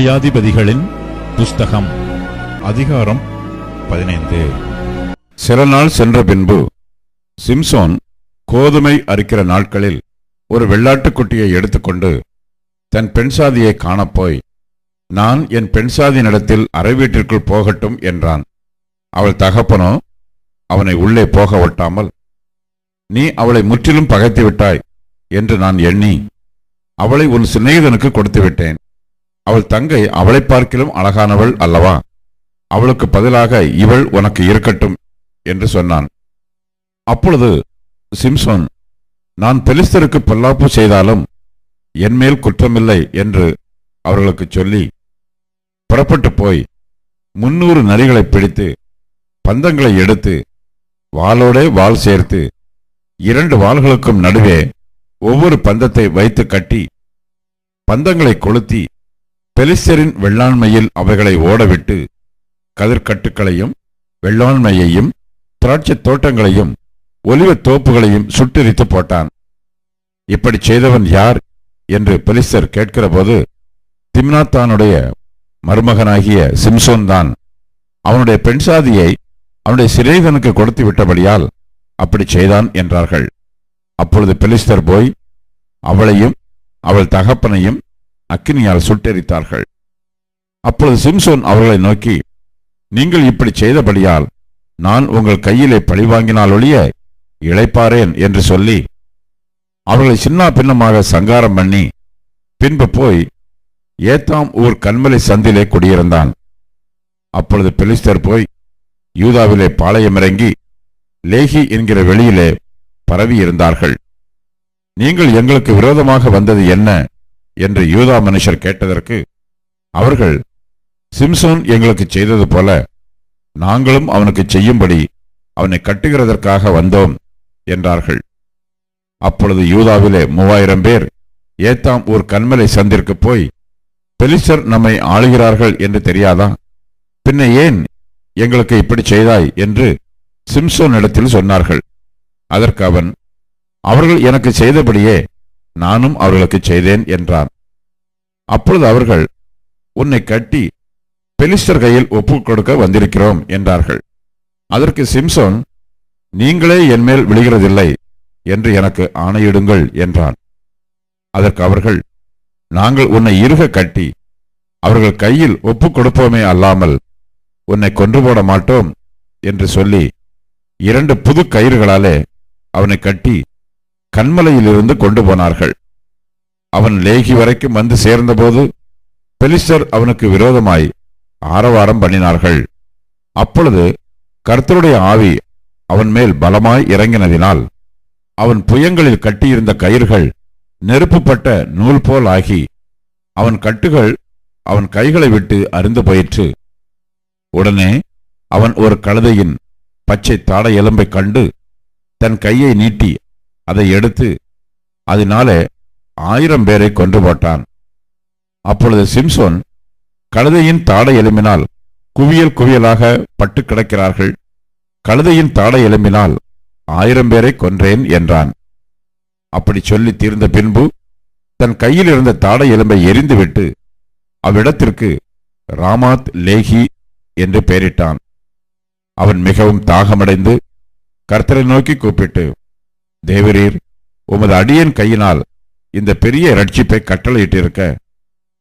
நியாயாதிபதிகளின் புஸ்தகம் அதிகாரம் பதினைந்து சில நாள் சென்ற பின்பு சிம்சோன் கோதுமை அரிக்கிற நாட்களில் ஒரு வெள்ளாட்டுக்குட்டியை எடுத்துக்கொண்டு தன் பெண் சாதியை காணப்போய் நான் என் பெண் சாதியினிடத்தில் அறை வீட்டிற்குள் போகட்டும் என்றான். அவள் தகப்பனோ அவனை உள்ளே போக ஒட்டாமல் நீ அவளை முற்றிலும் பகைத்து விட்டாய் என்று நான் எண்ணி அவளை உன் சிநேகிதனுக்கு கொடுத்து விட்டேன். அவள் தங்கை அவளை பார்க்கிலும் அழகானவள் அல்லவா? அவளுக்கு பதிலாக இவள் உனக்கு இருக்கட்டும் என்று சொன்னான். அப்பொழுது சிம்சோன் நான் பெலிஸ்தருக்கு பொல்லாப்பு செய்தாலும் என்மேல் குற்றமில்லை என்று அவர்களுக்கு சொல்லி புறப்பட்டு போய் முன்னூறு நரிகளை பிடித்து பந்தங்களை எடுத்து வாளோடே வாள் சேர்த்து இரண்டு வாள்களுக்கும் நடுவே ஒவ்வொரு பந்தத்தை வைத்து கட்டி பந்தங்களை கொளுத்தி பெலிஸ்தரின் வெள்ளாண்மையில் அவைகளை ஓடவிட்டு கதிர்கட்டுக்களையும் வெள்ளாண்மையையும் திராட்சைத் தோட்டங்களையும் ஒலிவத் தோப்புகளையும் சுட்டெரித்து போட்டான். இப்படி செய்தவன் யார் என்று பெலிஸ்தர் கேட்கிறபோது திம்னாத்தானுடைய மருமகனாகிய சிம்சோன் தான் அவனுடைய பெண் சாதியை அவனுடைய சிறைதனுக்கு கொடுத்து விட்டபடியால் அப்படி செய்தான் என்றார்கள். அப்பொழுது பெலிஸ்தர் போய் அவளையும் அவள் தகப்பனையும் அக்கினியால் சுட்டெரித்தார்கள். அப்பொழுது சிம்சோன் அவர்களை நோக்கி நீங்கள் இப்படி செய்தபடியால் நான் உங்கள் கையிலே பழிவாங்கினால் ஒழிய இழைப்பாரேன் என்று சொல்லி அவர்களை சின்ன பின்னமாக சங்காரம் பண்ணி பின்பு போய் ஏத்தாம் ஊர் கண்மலை சந்திலே குடியிருந்தான். அப்பொழுது பெலிஸ்தர் போய் யூதாவிலே பாளையமிறங்கி லேகி என்கிற வெளியிலே பரவி இருந்தார்கள் நீங்கள் எங்களுக்கு விரோதமாக வந்தது என்ன? என்று யூதா மனுஷர் கேட்டதற்கு அவர்கள் சிம்சோன் எங்களுக்கு செய்தது போல நாங்களும் அவனுக்கு செய்யும்படி அவனை கட்டுகிறதற்காக வந்தோம் என்றார்கள். அப்பொழுது யூதாவிலே மூவாயிரம் பேர் ஏத்தாம் ஊர் கண்மலை சந்திற்கு போய் பெலிசர் நம்மை ஆளுகிறார்கள் என்று தெரியாதா? பின்ன ஏன் எங்களுக்கு இப்படி செய்தாய்? என்று சிம்சோன் இடத்தில் சொன்னார்கள். அதற்கு அவன் அவர்கள் எனக்கு செய்தபடியே நானும் அவர்களுக்கு செய்தேன் என்றான். அப்பொழுது அவர்கள் உன்னை கட்டி பெலிஸ்டர் கையில் ஒப்புக் கொடுக்க வந்திருக்கிறோம் என்றார்கள். அதற்கு சிம்சோன் நீங்களே என்மேல் விழுகிறதில்லை என்று எனக்கு ஆணையிடுங்கள் என்றான். அதற்கு அவர்கள் நாங்கள் உன்னை இருக கட்டி அவர்கள் கையில் ஒப்புக் கொடுப்போமே அல்லாமல் உன்னை கொன்று போட மாட்டோம் என்று சொல்லி இரண்டு புது கயிறுகளாலே அவனை கட்டி கண்மலையிலிருந்து கொண்டு போனார்கள். அவன் லேகி வரைக்கும் வந்து சேர்ந்தபோது பெலிஸ்டர் அவனுக்கு விரோதமாய் ஆரவாரம் பண்ணினார்கள். அப்பொழுது கர்த்தருடைய ஆவி அவன் மேல் பலமாய் இறங்கினதினால் அவன் புயங்களில் கட்டியிருந்த கயிறுகள் நெருப்புப்பட்ட நூல் போல் ஆகி அவன் கட்டுகள் அவன் கைகளை விட்டு அருந்து போயிற்று. உடனே அவன் ஒரு கழுதையின் பச்சை தாட எலும்பை கண்டு தன் கையை நீட்டி அதை எடுத்து அதனாலே ஆயிரம் பேரை கொன்று போட்டான். அப்பொழுது சிம்சோன் கழுதையின் தாடை எலும்பினால் குவியல் குவியலாக பட்டு கிடக்கிறார்கள். கழுதையின் தாடை எலும்பினால் ஆயிரம் பேரை கொன்றேன் என்றான். அப்படி சொல்லி தீர்ந்த பின்பு தன் கையில் இருந்த தாடை எலும்பை எரிந்துவிட்டு அவ்விடத்திற்கு ராமாத் லேகி என்று பெயரிட்டான். அவன் மிகவும் தாகமடைந்து கர்த்தரை நோக்கி கூப்பிட்டு தேவரீர் உமது அடியன் கையினால் இந்த பெரிய ரட்சிப்பை கட்டளையிட்டிருக்க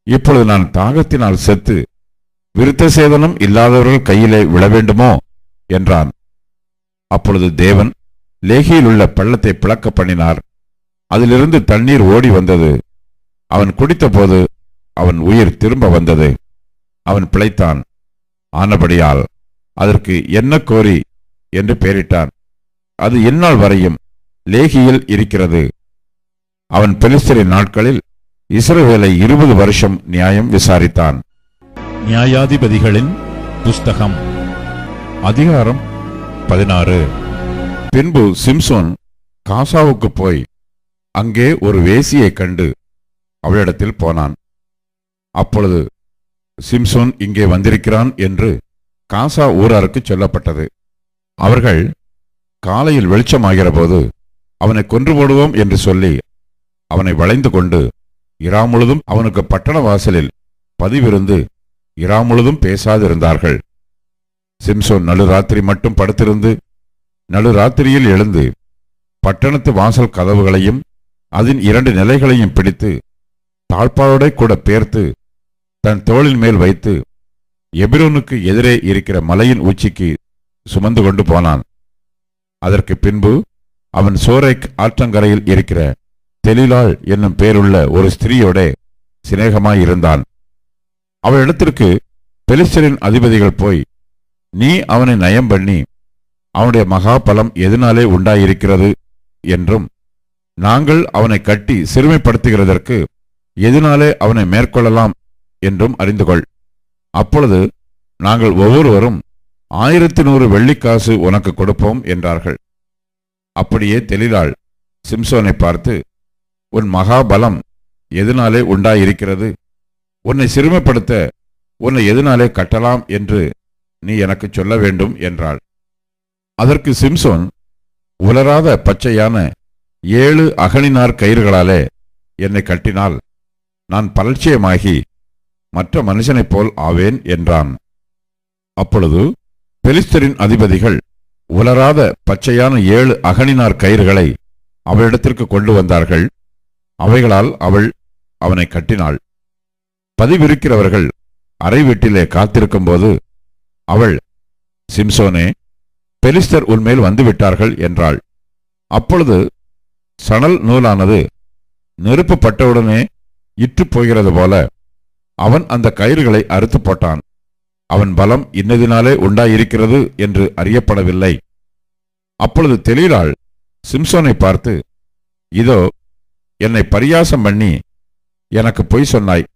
இப்பொழுது நான் தாகத்தினால் செத்து விருத்த சேதனம் இல்லாதவர்கள் கையிலே விழ வேண்டுமோ என்றான். அப்பொழுது தேவன் லேகியில் உள்ள பள்ளத்தை பிளக்க பண்ணினார் அதிலிருந்து தண்ணீர் ஓடி வந்தது. அவன் குடித்தபோது அவன் உயிர் திரும்ப வந்தது. அவன் பிழைத்தான். ஆனபடியால் அதற்கு என்ன கோரி? என்று பெயரிட்டான் அது இந்நாள் வரையும் லேகியில் இருக்கிறது. அவன் பெலிஸ்தரின் நாட்களில் இஸ்ரவேலை இருபது வருஷம் நியாயம் விசாரித்தான். நியாயாதிபதிகளின் புஸ்தகம் அதிகாரம் பதினாறு. பின்பு சிம்சோன் காசாவுக்கு போய் அங்கே ஒரு வேசியைக் கண்டு அவளிடத்தில் போனான். அப்பொழுது சிம்சோன் இங்கே வந்திருக்கிறான் என்று காசா ஊராருக்கு சொல்லப்பட்டது. அவர்கள் காலையில் வெளிச்சமாகிற போது அவனை கொன்று போடுவோம் என்று சொல்லி அவனை வளைந்து கொண்டு இரா முழுதும் அவனுக்கு பட்டண வாசலில் பதிவிருந்து இரா முழுதும் பேசாதிருந்தார்கள். சிம்சோன் நடுராத்திரி மட்டும் படுத்திருந்து நடுராத்திரியில் எழுந்து பட்டணத்து வாசல் கதவுகளையும் அதன் இரண்டு நிலைகளையும் பிடித்து தாழ்பாளோட கூட பேர்த்து தன் தோளின் மேல் வைத்து எபிரோனுக்கு எதிரே இருக்கிற மலையின் உச்சிக்கு சுமந்து கொண்டு போனான். அதற்கு பின்பு அவன் சோரைக் ஆற்றங்கரையில் இருக்கிற தெலிலாள் என்னும் பேருள்ள ஒரு ஸ்திரீயோட சிநேகமாயிருந்தான். அவளிடத்திற்கு பெலிஸ்டரின் அதிபதிகள் போய் நீ அவனை நயம் பண்ணி அவனுடைய மகாபலம் எதனாலே உண்டாயிருக்கிறது? என்றும் நாங்கள் அவனை கட்டி சிறுமைப்படுத்துகிறதற்கு எதனாலே அவனை மேற்கொள்ளலாம்? என்றும் அறிந்து கொள் அப்பொழுது நாங்கள் ஒவ்வொருவரும் ஆயிரத்தி நூறு வெள்ளிக்காசு உனக்கு கொடுப்போம் என்றார்கள். அப்படியே தெளிலாள் சிம்சோனை பார்த்து உன் மகாபலம் எதனாலே உண்டாயிருக்கிறது? உன்னை சிறுமைப்படுத்த உன்னை எதனாலே கட்டலாம் என்று நீ எனக்கு சொல்ல வேண்டும் என்றாள். அதற்கு சிம்சோன் உலராத பச்சையான ஏழு அகனினார் கயிறுகளாலே என்னை கட்டினால் நான் பலட்சியமாகி மற்ற மனுஷனைப் போல் ஆவேன் என்றான். அப்பொழுது பெலிஸ்தரின் அதிபதிகள் உலராத பச்சையான ஏழு அகனினார் கயிறுகளை அவளிடத்திற்கு கொண்டு வந்தார்கள். அவைகளால் அவள் அவனை கட்டினாள். பதிவிருக்கிறவர்கள் அறை வீட்டிலே காத்திருக்கும்போது அவள் சிம்சோனே பெலிஸ்தர் உன்மேல் வந்துவிட்டார்கள் என்றாள். அப்பொழுது சணல் நூலானது நெருப்பு பட்டவுடனே இற்றுப் போகிறது போல அவன் அந்த கயிறுகளை அறுத்து போட்டான். அவன் பலம் இன்னதினாலே உண்டாயிருக்கிறது என்று அறியப்படவில்லை. அப்பொழுது தெளிலாள் சிம்சோனை பார்த்து இதோ என்னை பரியாசம் பண்ணி எனக்கு பொய் சொன்னாய்.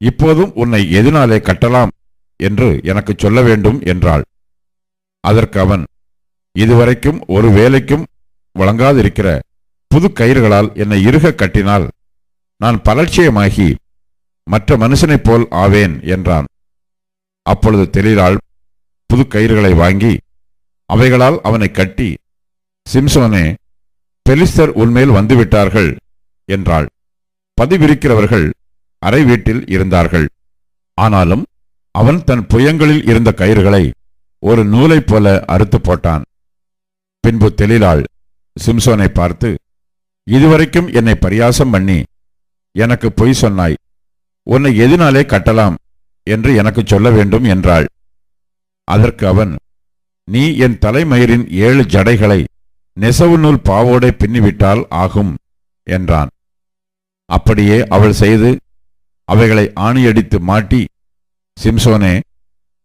இப்போதும் உன்னை எதினாலே கட்டலாம் என்று எனக்கு சொல்ல வேண்டும் என்றாள். அதற்கு அவன் இதுவரைக்கும் ஒரு வேலைக்கும் வழங்காதிருக்கிற புது கயிறுகளால் என்னை இருக கட்டினால் நான் பலட்சியமாகி மற்ற மனுஷனைப் போல் ஆவேன் என்றான். அப்பொழுது தெளிலாள் புது கயிறுகளை வாங்கி அவைகளால் அவனை கட்டி சிம்சோனே பெலிஸ்தர் உன்மேல் வந்துவிட்டார்கள் என்றாள். பதிவிருக்கிறவர்கள் அறை வீட்டில் இருந்தார்கள். ஆனாலும் அவன் தன் புயங்களில் இருந்த கயிறுகளை ஒரு நூலைப் போல அறுத்து போட்டான். பின்பு தெளிலாள் சிம்சோனை பார்த்து இதுவரைக்கும் என்னை பரியாசம் பண்ணி எனக்கு பொய் சொன்னாய். உன்னை எதினாலே கட்டலாம். என்று எனக்கு சொல்ல வேண்டும் என்றாள். அதற்கு அவன் நீ என் தலைமயிரின் ஏழு ஜடைகளை நெசவு நூல் பாவோடை பின்னிவிட்டால் ஆகும் என்றான். அப்படியே அவள் செய்து அவைகளை ஆணியடித்து மாட்டி சிம்சோனே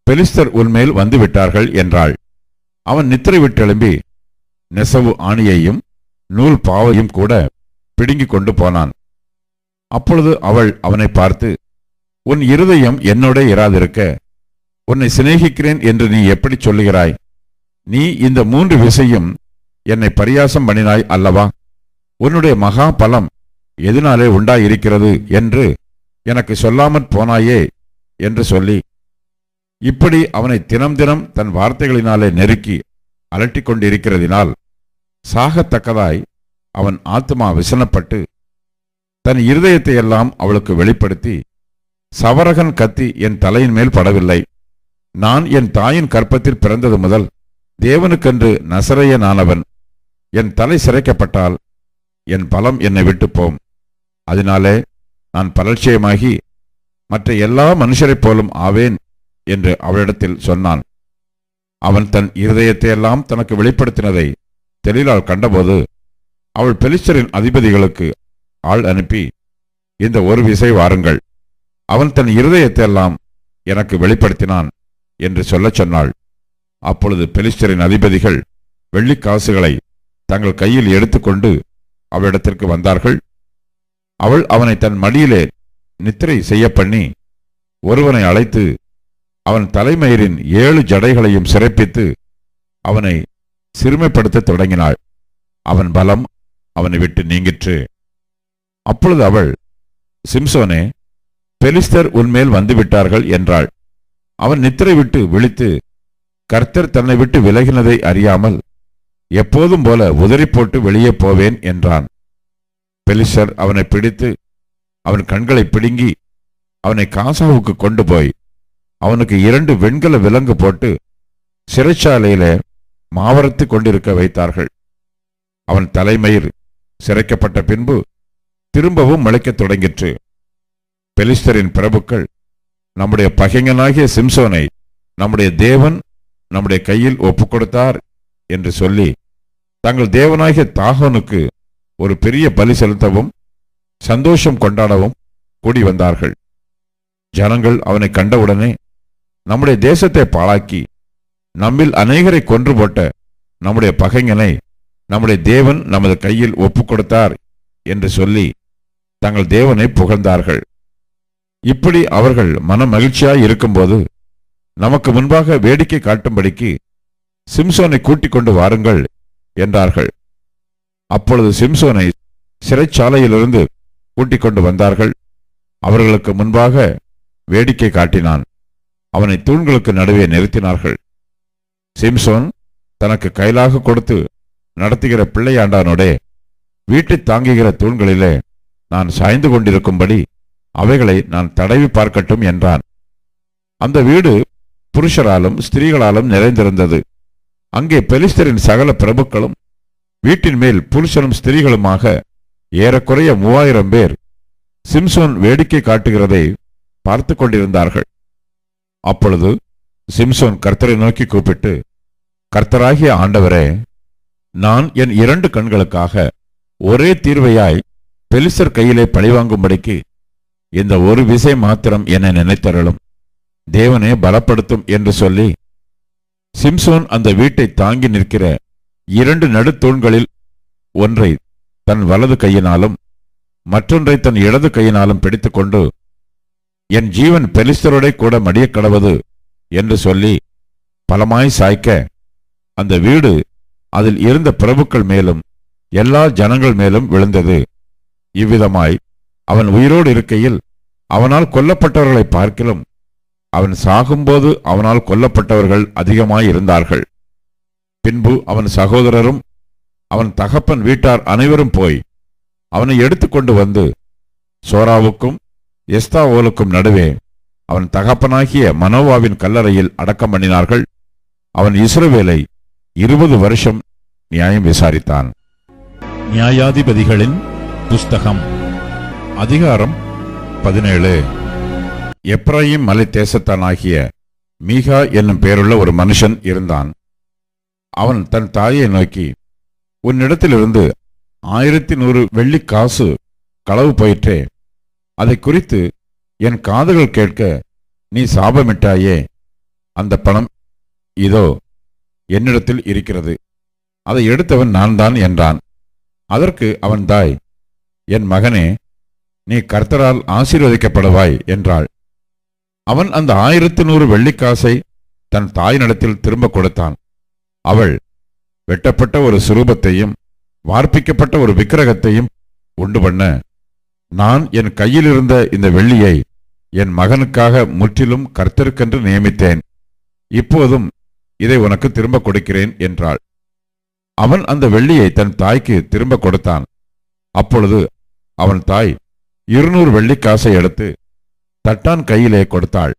பெலிஸ்தர் உன்மேல் வந்துவிட்டார்கள் என்றாள். அவன் நித்திரை விட்டெழும்பி நெசவு ஆணியையும் நூல் பாவையும் கூட பிடுங்கிக் கொண்டு போனான். அப்பொழுது அவள் அவனை பார்த்து உன் இருதயம் என்னோட இராதிருக்க. உன்னை சிநேகிக்கிறேன் என்று நீ எப்படி சொல்லுகிறாய்? நீ இந்த மூன்று விசையும் என்னை பரியாசம் பண்ணினாய் அல்லவா? உன்னுடைய மகா பலம் எதனாலே உண்டாயிருக்கிறது என்று எனக்கு சொல்லாமற் போனாயே என்று சொல்லி இப்படி அவனை தினம் தினம் தன் வார்த்தைகளினாலே நெருக்கி அலட்டி கொண்டிருக்கிறதினால் சாகத்தக்கதாய் அவன் ஆத்மா விசனப்பட்டு தன் இருதயத்தை எல்லாம் அவளுக்கு வெளிப்படுத்தி சவரகன் கத்தி என் தலையின் மேல் படவில்லை. நான் என் தாயின் கற்பத்தில் பிறந்தது முதல் தேவனுக்கென்று நசரையனானவன் என் தலை சிறைக்கப்பட்டால் என் பலம் என்னை விட்டுப்போம் அதனாலே நான் பலட்சியமாகி மற்ற எல்லா மனுஷரைப் போலும் ஆவேன் என்று அவளிடத்தில் சொன்னான். அவன் தன் இருதயத்தையெல்லாம் தனக்கு வெளிப்படுத்தினதை தெளிலால் கண்டபோது அவள் பெலிஸ்டரின் அதிபதிகளுக்கு ஆள் அனுப்பி இந்த ஒரு விசை வாருங்கள். அவன் தன் இருதயத்தையெல்லாம் எனக்கு வெளிப்படுத்தினான் என்று சொல்லச் சொன்னாள். அப்பொழுது பெலிஸ்டரின் அதிபதிகள் வெள்ளிக் காசுகளை தங்கள் கையில் எடுத்துக்கொண்டு அவளிடத்திற்கு வந்தார்கள். அவள் அவனை தன் மடியிலே நித்திரை செய்ய பண்ணி ஒருவனை அழைத்து அவன் தலைமயிரின் ஏழு ஜடைகளையும் சிறப்பித்து அவனை சிறுமைப்படுத்தத் தொடங்கினாள். அவன் பலம் அவனை விட்டு நீங்கிற்று. அப்பொழுது அவள் சிம்சோனே பெலிஸ்தர் உன்மேல் வந்துவிட்டார்கள் என்றாள். அவன் நித்திரை விட்டு விழித்து கர்த்தர் தன்னை விட்டு விலகினதை அறியாமல் எப்போதும் போல உதறி போட்டு வெளியே போவேன் என்றான். பெலிஸ்தர் அவனை பிடித்து அவன் கண்களை பிடுங்கி அவனை காசாவுக்கு கொண்டு போய் அவனுக்கு இரண்டு வெண்கல விலங்கு போட்டு சிறைச்சாலையில மாவரத்து கொண்டிருக்க வைத்தார்கள். அவன் தலைமயிர் சிறைக்கப்பட்ட பின்பு திரும்பவும் முளைக்கத் தொடங்கிற்று. பெலிஸ்தரின் பிரபுக்கள் நம்முடைய பகைஞனாகிய சிம்சோனை நம்முடைய தேவன் நம்முடைய கையில் ஒப்புக் கொடுத்தார் என்று சொல்லி தங்கள் தேவனாகிய தாகோனுக்கு ஒரு பெரிய பலி செலுத்தவும் சந்தோஷம் கொண்டாடவும் கூடி வந்தார்கள். ஜனங்கள் அவனை கண்டவுடனே நம்முடைய தேசத்தை பாழாக்கி நம்மில் அநேகரை கொன்று போட்ட நம்முடைய பகைஞனை நம்முடைய தேவன் நமது கையில் ஒப்புக் கொடுத்தார் என்று சொல்லி தங்கள் தேவனை புகழ்ந்தார்கள். இப்படி அவர்கள் மன மகிழ்ச்சியாய் இருக்கும்போது நமக்கு முன்பாக வேடிக்கை காட்டும்படிக்கு சிம்சோனை கூட்டிக் கொண்டு வாருங்கள் என்றார்கள். அப்பொழுது சிம்சோனை சிறைச்சாலையிலிருந்து கூட்டிக் கொண்டு வந்தார்கள். அவர்களுக்கு முன்பாக வேடிக்கை காட்டினான். அவனை தூண்களுக்கு நடுவே நிறுத்தினார்கள். சிம்சோன் தனக்கு கைலாக கொடுத்து நடத்துகிற பிள்ளையாண்டானோடே வீட்டைத் தாங்குகிற தூண்களிலே நான் சாய்ந்து கொண்டிருக்கும்படி அவைகளை நான் தடவி பார்க்கட்டும் என்றான். அந்த வீடு புருஷராலும் ஸ்திரீகளாலும் நிறைந்திருந்தது. அங்கே பெலிஸ்தரின் சகல பிரபுக்களும் வீட்டின் மேல் புருஷனும் ஸ்திரீகளுமாக ஏறக்குறைய மூவாயிரம் பேர் சிம்சோன் வேடிக்கை காட்டுகிறதை பார்த்து கொண்டிருந்தார்கள். அப்பொழுது சிம்சோன் கர்த்தரை நோக்கி கூப்பிட்டு கர்த்தராகிய ஆண்டவரே நான் என் இரண்டு கண்களுக்காக ஒரே தீர்வையாய் பெலிஸ்தர் கையிலே பழிவாங்கும்படிக்கு இந்த ஒரு விசை மாத்திரம் என்னை நினைத்தருளும். தேவனே பலப்படுத்தும் என்று சொல்லி சிம்சோன் அந்த வீட்டை தாங்கி நிற்கிற இரண்டு நடுத்தூண்களில் ஒன்றை தன் வலது கையினாலும் மற்றொன்றை தன் இடது கையினாலும் பிடித்துக்கொண்டு என் ஜீவன் பெலிஸ்தரோட கூட மடியக்கடவது என்று சொல்லி பலமாய் சாய்க்க அந்த வீடு அதில் இருந்த பிரபுக்கள் மேலும் எல்லா ஜனங்கள் மேலும் விழுந்தது. இவ்விதமாய் அவன் உயிரோடு இருக்கையில் அவனால் கொல்லப்பட்டவர்களை பார்க்கிலும் அவன் சாகும்போது அவனால் கொல்லப்பட்டவர்கள் அதிகமாயிருந்தார்கள். பின்பு அவன் சகோதரரும் அவன் தகப்பன் வீட்டார் அனைவரும் போய் அவனை எடுத்துக்கொண்டு வந்து சோராவுக்கும் எஸ்தாவோலுக்கும் நடுவே அவன் தகப்பனாகிய மனோவாவின் கல்லறையில் அடக்கம் பண்ணினார்கள். அவன் இஸ்ரவேலை இருபது வருஷம் நியாயம் விசாரித்தான். நியாயாதிபதிகளின் புஸ்தகம். அதிகாரம் பதினேழு. எப்ராயிம் மலை தேசத்தானாகிய மீகா என்னும் பெயருள்ள ஒரு மனுஷன் இருந்தான். அவன் தன் தாயை நோக்கி உன்னிடத்திலிருந்து ஆயிரத்தி நூறு வெள்ளி காசு களவு போயிற்றே. அதை குறித்து என் காதுகள் கேட்க நீ சாபமிட்டாயே. அந்த பணம் இதோ என்னிடத்தில் இருக்கிறது. அதை எடுத்தவன் நான் தான் என்றான். அதற்கு அவன் தாய் என் மகனே நீ கர்த்தரால் ஆசீர்வதிக்கப்படுவாய் என்றாள். அவன் அந்த ஆயிரத்து நூறு வெள்ளிக்காசை தன் தாயினிடத்தில் திரும்ப கொடுத்தான். அவள் வெட்டப்பட்ட ஒரு சுரூபத்தையும் வார்ப்பிக்கப்பட்ட ஒரு விக்கிரகத்தையும் உண்டு பண்ண நான் என் கையில் இருந்த இந்த வெள்ளியை என் மகனுக்காக முற்றிலும் கர்த்தருக்கென்று நியமித்தேன். இப்போதும் இதை உனக்கு திரும்ப கொடுக்கிறேன் என்றாள். அவன் அந்த வெள்ளியை தன் தாய்க்கு திரும்ப கொடுத்தான். அப்பொழுது அவன் தாய் இருநூறு வெள்ளிக்காசை எடுத்து தட்டான் கையிலே கொடுத்தாள்.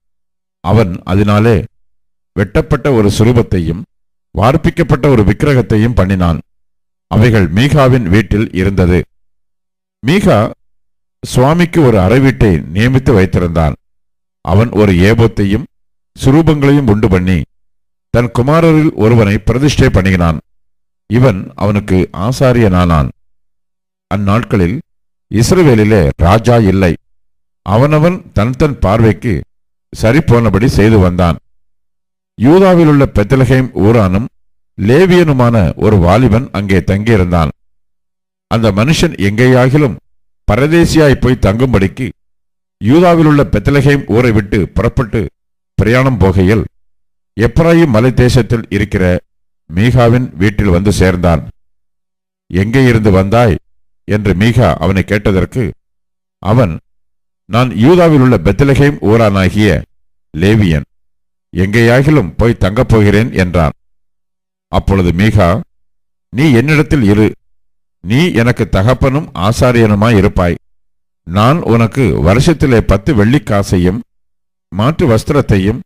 அவன் அதனாலே வெட்டப்பட்ட ஒரு சுரூபத்தையும் வார்ப்பிக்கப்பட்ட ஒரு விக்கிரகத்தையும் பண்ணினான். அவைகள் மீகாவின் வீட்டில் இருந்தது. மீகா சுவாமிக்கு ஒரு அறை வீட்டை நியமித்து வைத்திருந்தான். அவன் ஒரு ஏபோத்தையும் சுரூபங்களையும் உண்டு பண்ணி தன் குமாரரில் ஒருவனை பிரதிஷ்டை பண்ணினான். இவன் அவனுக்கு ஆசாரியனானான். அந்நாட்களில் இஸ்ரவேலிலே ராஜா இல்லை. அவனவன் தன் தன் பார்வைக்கு சரிபோனபடி செய்து வந்தான். யூதாவிலுள்ள பெத்தலகேம் ஊரானும் லேவியனுமான ஒரு வாலிபன் அங்கே தங்கியிருந்தான். அந்த மனுஷன் எங்கேயாகிலும் பரதேசியாய் போய் தங்கும்படிக்கு யூதாவிலுள்ள பெத்தலகேம் ஊரை விட்டு புறப்பட்டு பிரயாணம் போகையில் எப்ராயிம் மலை தேசத்தில் இருக்கிற மீகாவின் வீட்டில் வந்து சேர்ந்தான். எங்கே இருந்து வந்தாய்? என்று மீகா அவனை கேட்டதற்கு அவன் நான் யூதாவில் உள்ள பெத்தலகேம் ஊரானாகிய லேவியன் எங்கேயாகிலும் போய் தங்கப் போகிறேன் என்றான். அப்பொழுது மீகா நீ என்னிடத்தில் இரு. நீ எனக்கு தகப்பனும் ஆசாரியனுமாய் இருப்பாய். நான் உனக்கு வருஷத்திலே பத்து வெள்ளிக்காசையும் மாற்று வஸ்திரத்தையும்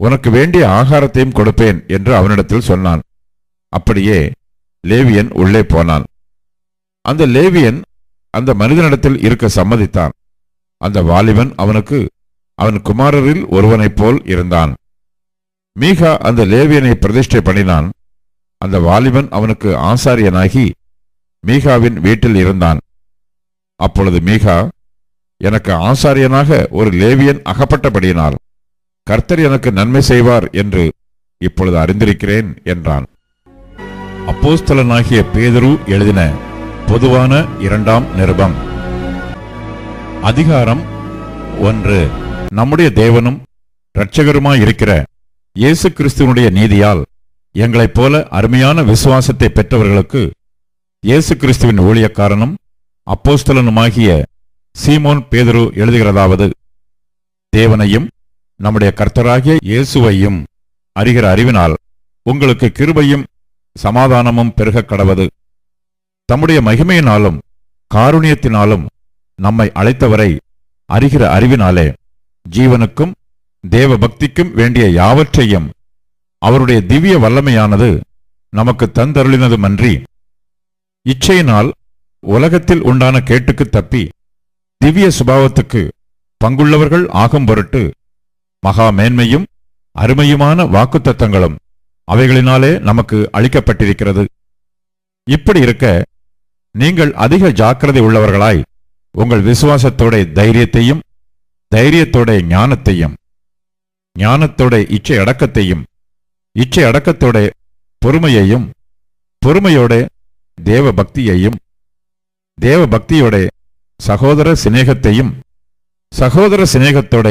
உனக்கு வேண்டிய ஆகாரத்தையும் கொடுப்பேன் என்று அவனிடத்தில் சொன்னான். அப்படியே லேவியன் உள்ளே போனான். அந்த லேவியன் அந்த மனிதனிடத்தில் இருக்க சம்மதித்தான். அந்த வாலிபன் அவனுக்கு அவன் குமாரரில் ஒருவனைப் போல் இருந்தான். மீகா அந்த லேவியனை பிரதிஷ்டை பண்ணினான். அந்த வாலிபன் அவனுக்கு ஆசாரியனாகி மீகாவின் வீட்டில் இருந்தான். அப்பொழுது மீகா எனக்கு ஆசாரியனாக ஒரு லேவியன் அகப்பட்டபடியினால் கர்த்தர் எனக்கு நன்மை செய்வார் என்று இப்பொழுது அறிந்திருக்கிறேன் என்றான். அப்போஸ்தலனாகிய பேதரு எழுதின பொதுவான இரண்டாம் நிருபம். அதிகாரம் ஒன்று. நம்முடைய தேவனும் இரட்சகருமாயிருக்கிற இயேசு கிறிஸ்துவனுடைய நீதியால் எங்களைப் போல அருமையான விசுவாசத்தை பெற்றவர்களுக்கு இயேசு கிறிஸ்துவின் ஊழியக்காரனும் அப்போஸ்தலனுமாகிய சீமோன் பேதுரு எழுதுகிறதாவது தேவனையும் நம்முடைய கர்த்தராகிய இயேசுவையும் அறிகிற அறிவினால் உங்களுக்கு கிருபையும் சமாதானமும் பெருகக் கடவது. தம்முடைய மகிமையினாலும் காருணியத்தினாலும் நம்மை அழைத்தவரை அறிகிற அறிவினாலே ஜீவனுக்கும் தேவ பக்திக்கும் வேண்டிய யாவற்றையும் அவருடைய திவ்ய வல்லமையானது நமக்கு தந்தருளினதுமன்றி இச்சையினால் உலகத்தில் உண்டான கேட்டுக்கு தப்பி திவ்ய சுபாவத்துக்கு பங்குள்ளவர்கள் ஆகும் பொருட்டு மகா மேன்மையும் அருமையுமான வாக்குத்தத்தங்களும் அவைகளினாலே நமக்கு அளிக்கப்பட்டிருக்கிறது. இப்படி இருக்க நீங்கள் அதிக ஜாக்கிரதை உள்ளவர்களாய் உங்கள் விசுவாசத்தோட தைரியத்தையும் தைரியத்தோட ஞானத்தையும் ஞானத்தோட இச்சை அடக்கத்தையும் இச்சை அடக்கத்தோட பொறுமையையும் பொறுமையோட தேவ பக்தியையும் தேவ பக்தியோட சகோதர சிநேகத்தையும் சகோதர சிநேகத்தோட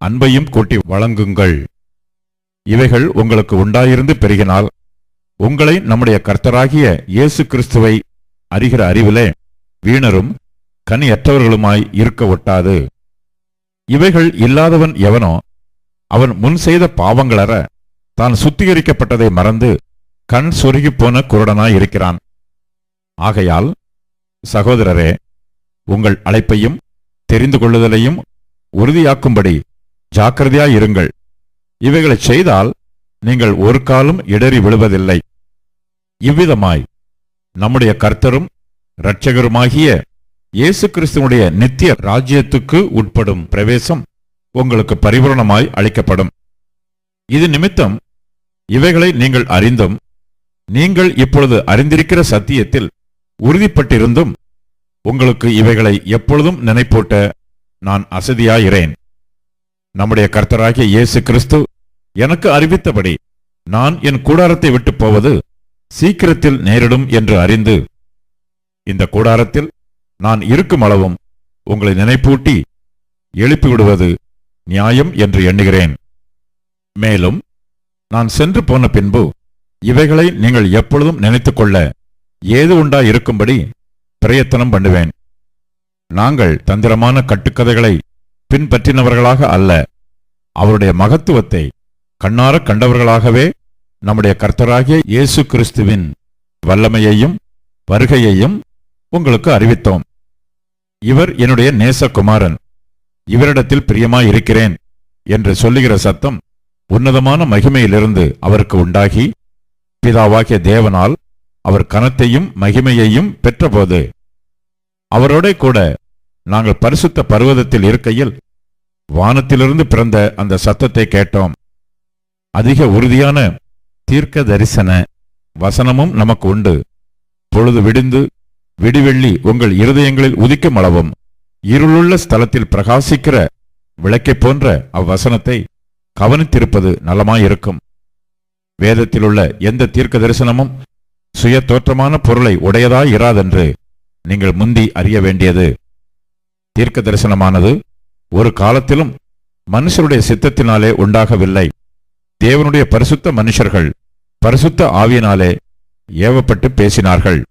அன்பையும் கூட்டி வழங்குங்கள். இவைகள் உங்களுக்கு உண்டாயிருந்து பெருகினால் உங்களை நம்முடைய கர்த்தராகிய இயேசு கிறிஸ்துவை அறிகிற அறிவிலே வீணரும் கனியற்றவர்களுமாய் இருக்க ஒட்டாது. இவைகள் இல்லாதவன் எவனோ அவன் முன் செய்த பாவங்களற தான் சுத்திகரிக்கப்பட்டதை மறந்து கண் சொருகிப் போன குருடனாய் இருக்கிறான். ஆகையால் சகோதரரே உங்கள் அழைப்பையும் தெரிந்து கொள்ளுதலையும் உறுதியாக்கும்படி ஜாக்கிரதையாயிருங்கள் இவைகளைச் செய்தால் நீங்கள் ஒரு காலம் இடறி விழுவதில்லை. இவ்விதமாய் நம்முடைய கர்த்தரும் இரட்சகருமாகிய இயேசு கிறிஸ்துவனுடைய நித்திய ராஜ்யத்துக்கு உட்படும் பிரவேசம் உங்களுக்கு பரிபூரணமாய் அளிக்கப்படும். இது நிமித்தம் இவைகளை நீங்கள் அறிந்தும் நீங்கள் இப்பொழுது அறிந்திருக்கிற சத்தியத்தில் உறுதிப்பட்டிருந்தும் உங்களுக்கு இவைகளை எப்பொழுதும் நினைப்பூட்ட நான் அசதியாயிறேன் நம்முடைய கர்த்தராகிய இயேசு கிறிஸ்து எனக்கு அறிவித்தபடி நான் என் கூடாரத்தை விட்டு போவது சீக்கிரத்தில் நேரிடும் என்று அறிந்து இந்த கூடாரத்தில் நான் இருக்கும் அளவும் உங்களை நினைப்பூட்டி எழுப்பிவிடுவது நியாயம் என்று எண்ணுகிறேன். மேலும் நான் சென்று போன பின்பு இவைகளை நீங்கள் எப்பொழுதும் நினைத்துக்கொள்ள ஏது உண்டா இருக்கும்படி பிரயத்தனம் பண்ணுவேன். நாங்கள் தந்திரமான கட்டுக்கதைகளை பின்பற்றினவர்களாக அல்ல அவருடைய மகத்துவத்தை கண்ணார கண்டவர்களாகவே நம்முடைய கர்த்தராகிய இயேசு கிறிஸ்துவின் வல்லமையையும் வருகையையும் உங்களுக்கு அறிவித்தோம். இவர் என்னுடைய நேசகுமாரன். இவரிடத்தில் பிரியமாயிருக்கிறேன் என்று சொல்லுகிற சத்தம் உன்னதமான மகிமையிலிருந்து அவருக்கு உண்டாகி பிதாவாகிய தேவனால் அவர் கனத்தையும் மகிமையையும் பெற்றபோது அவரோட கூட நாங்கள் பரிசுத்த பர்வதத்தில் இருக்கையில் வானத்திலிருந்து பிறந்த அந்த சத்தத்தை கேட்டோம். அதிக உறுதியான தீர்க்க தரிசன வசனமும் நமக்கு உண்டு. பொழுது விடிந்து விடிவெள்ளி உங்கள் இருதயங்களில் உதிக்கும் அளவும் இருளுள்ள ஸ்தலத்தில் பிரகாசிக்கிற விளக்கைப் போன்ற அவ்வசனத்தை கவனித்திருப்பது நலமாயிருக்கும். வேதத்திலுள்ள எந்த தீர்க்க தரிசனமும் சுய தோற்றமான பொருளை உடையதாய் இராதென்று நீங்கள் முந்தி அறிய வேண்டியது. தீர்க்க தரிசனமானது ஒரு காலத்திலும் மனுஷருடைய சித்தத்தினாலே உண்டாகவில்லை. தேவனுடைய பரிசுத்த மனுஷர்கள் பரிசுத்த ஆவியினாலே ஏவப்பட்டு பேசினார்கள்.